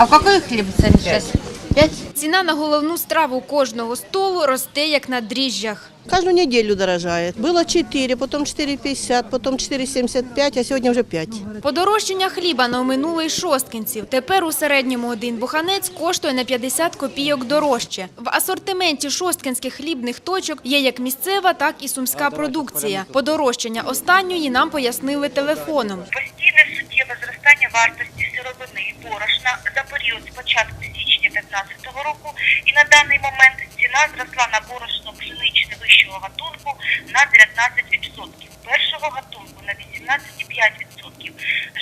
А какой хлеб цена сейчас? Пять? Ціна на головну страву кожного столу росте як на дріжджах. Каждую неделю дорожает. Было 4, потом 4,50, потом 4,75, а сегодня уже 5. Подорожчання хліба на оминулий шосткинців. Тепер у середньому один буханець коштує на 50 копійок дорожче. В асортименті шосткинських хлібних точок є як місцева, так і сумська продукція. Подорожчання останньої нам пояснили телефоном. постійне суттєве зростання вартості борошна за період з початку січня 2015 року, і на даний момент ціна зросла на борошно пшеничне вищого гатунку на 19%, першого гатунку на 18,5%,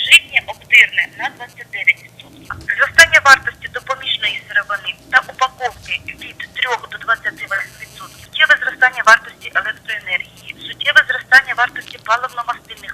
житнє обдирне на 29%. Зростання вартості допоміжної сировини та упаковки від 3 до 28%, суттєве зростання вартості електроенергії, суттєве зростання вартості паливно-мастильних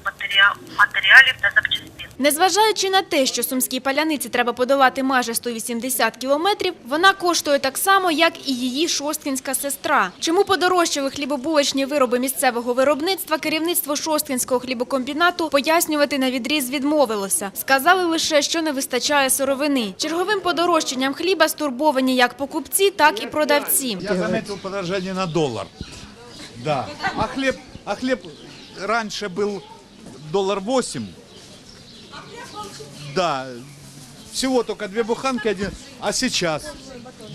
матеріалів та запчастин. Незважаючи на те, що сумській паляниці треба подолати майже 180 кілометрів, вона коштує так само, як і її шосткінська сестра. Чому подорожчали хлібобулочні вироби місцевого виробництва, керівництво шосткінського хлібокомбінату пояснювати на відріз відмовилося. Сказали лише, що не вистачає сировини. Черговим подорожчанням хліба стурбовані як покупці, так і продавці. Я заметил подорожание на доллар. Да. А хлеб, а хлеб раньше был доллар 8. Да. Всего только две буханки, один. А сейчас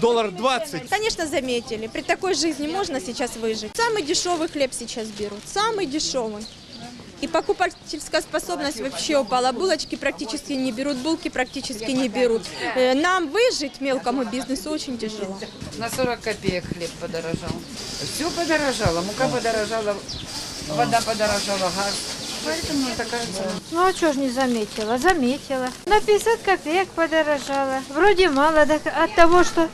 доллар 20. Конечно, заметили. При такой жизни можно сейчас выжить. Самый дешевый хлеб сейчас берут. Самый дешевый. И покупательская способность вообще упала. Булочки практически не берут, булки практически не берут. Э, Нам выжить мелкому бизнесу очень тяжело. На 40 копеек хлеб подорожал. Все подорожало, мука подорожала, вода подорожала, газ. Поэтому это кажется. Ну а что ж не заметила? Заметила. На 50 копеек подорожала. Вроде мало, так от того, что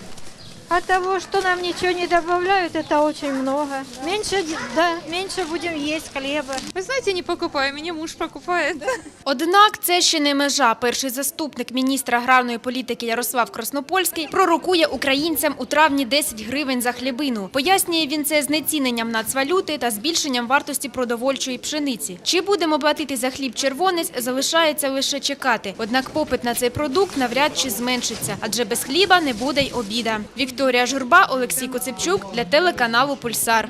от того, что нам ничего не добавляют, это очень много. Меньше, да, меньше будем есть хлеба. Вы знаете, не покупаю, меня муж покупает. Однак це ще не межа. Перший заступник міністра аграрної політики Ярослав Краснопольський пророкує українцям у травні 10 гривень за хлібину. Пояснює він це знеціненням нацвалюти та збільшенням вартості продовольчої пшениці. Чи будемо платити за хліб червонець, залишається лише чекати. Однак попит на цей продукт навряд чи зменшиться, адже без хліба не буде й обіда. Вікторія Журба, Олексій Коцепчук для телеканалу Пульсар.